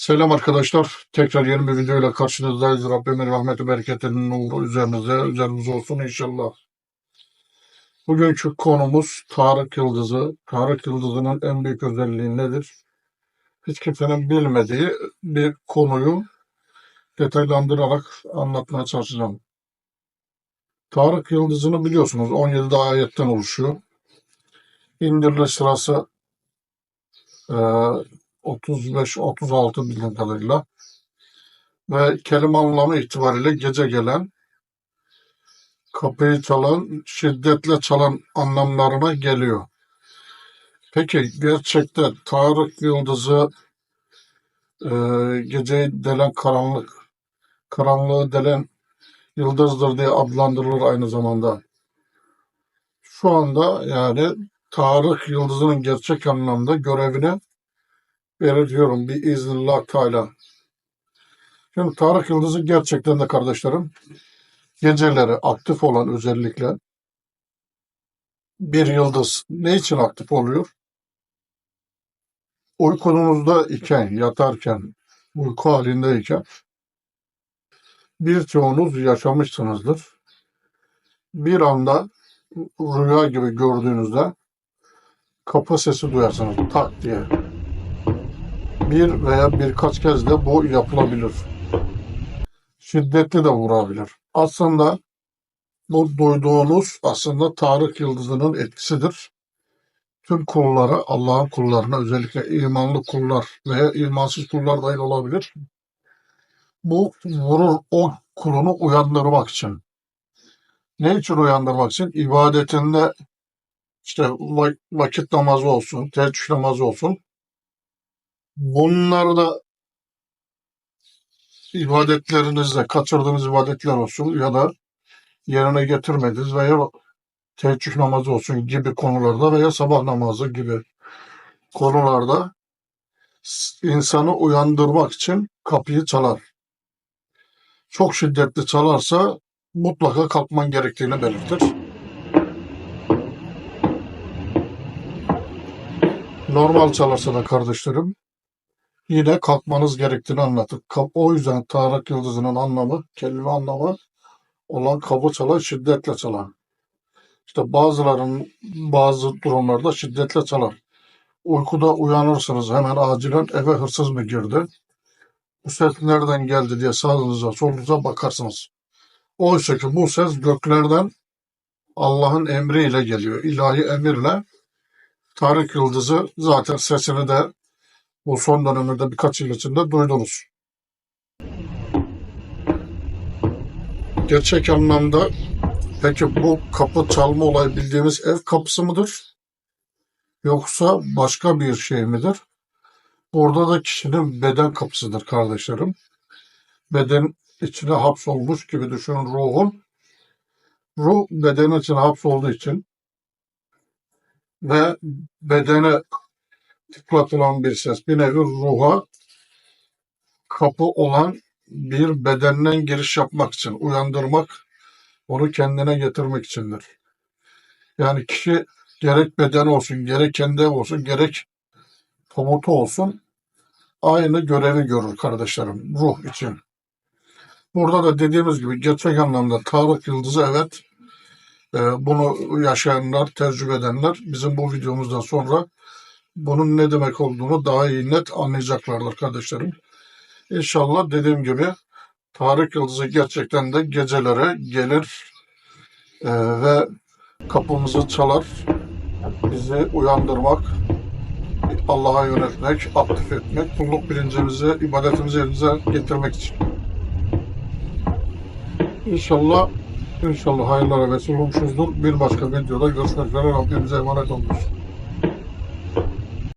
Selam arkadaşlar. Tekrar yeni bir videoyla karşınızdayız. Rabbimin rahmeti, bereketinin nuru üzerinize, üzerinize olsun inşallah. Bugünkü konumuz Tarık Yıldızı. Tarık Yıldızı'nın en büyük özelliği nedir? Hiç kimsenin bilmediği bir konuyu detaylandırarak anlatmaya çalışacağım. Tarık Yıldızı'nı biliyorsunuz 17 ayetten oluşuyor. İndiriliş sırası 35-36 bildiğim kadarıyla ve kelime anlamı itibariyle gece gelen, kapıyı çalan, şiddetle çalan anlamlarına geliyor. Peki gerçekten Tarık Yıldızı e, geceyi delen karanlık, karanlığı delen yıldızdır diye adlandırılır aynı zamanda. Şu anda yani Tarık Yıldızı'nın gerçek anlamda görevine belirtiyorum bir iznillah Teala. Şimdi Tarık Yıldızı gerçekten de kardeşlerim geceleri aktif olan özellikle bir yıldız ne için aktif oluyor? Uykunuzda iken, yatarken, uyku halindeyken birçoğunuz yaşamışsınızdır. Bir anda rüya gibi gördüğünüzde kapı sesi duyarsınız tak diye. Bir veya birkaç kez de bu yapılabilir. Şiddetli de vurabilir. Aslında bu duyduğunuz aslında Tarık Yıldızı'nın etkisidir. Tüm kullara, Allah'ın kullarına özellikle imanlı kullar veya imansız kullar dahil olabilir. Bu vurur o kulunu uyandırmak için. Ne için uyandırmak için? İbadetinde işte va- vakit namazı olsun, teheccüd namazı olsun. Bunlarda ibadetlerinizde kaçırdığınız ibadetler olsun ya da yerine getirmediğiniz veya teheccüd namazı olsun gibi konularda veya sabah namazı gibi konularda insanı uyandırmak için kapıyı çalar. Çok şiddetli çalarsa mutlaka kalkman gerektiğini belirtir. Normal çalarsa da kardeşlerim yine kalkmanız gerektiğini anlatır. O yüzden Tarık Yıldızı'nın anlamı, kelime anlamı olan kapı çalan, şiddetle çalan. İşte bazıların bazı durumlarda şiddetle çalar. Uykuda uyanırsınız hemen acilen eve hırsız mı girdi? Bu ses nereden geldi diye sağınıza solunuza bakarsınız. Oysa ki bu ses göklerden Allah'ın emriyle geliyor. İlahi emirle Tarık Yıldızı zaten sesini de bu son dönemde birkaç yıl içinde duydunuz. Gerçek anlamda peki bu kapı çalma olayı bildiğimiz ev kapısı mıdır? Yoksa başka bir şey midir? Burada da kişinin beden kapısıdır kardeşlerim. Beden içine hapsolmuş gibi düşünün ruhun. Ruh bedenin içine hapsolduğu için ve bedene tıklatılan bir ses bir nevi ruha kapı olan bir bedenden giriş yapmak için, uyandırmak, onu kendine getirmek içindir. Yani kişi gerek beden olsun, gerek kendi olsun, gerek komutu olsun aynı görevi görür kardeşlerim ruh için. Burada da dediğimiz gibi gerçek anlamda Tarık Yıldızı evet e, bunu yaşayanlar, tecrübe edenler bizim bu videomuzdan sonra bunun ne demek olduğunu daha iyi net anlayacaklardır kardeşlerim. İnşallah dediğim gibi Tarık Yıldızı gerçekten de gecelere gelir e, ve kapımızı çalar, bizi uyandırmak, Allah'a yöneltmek, aktif etmek, kulluk bilincimizi, ibadetimizi elimize getirmek için. İnşallah, inşallah hayırlara vesile olmuşuzdur. Bir başka videoda görüşmek üzere. Rabbimize emanet olunuz.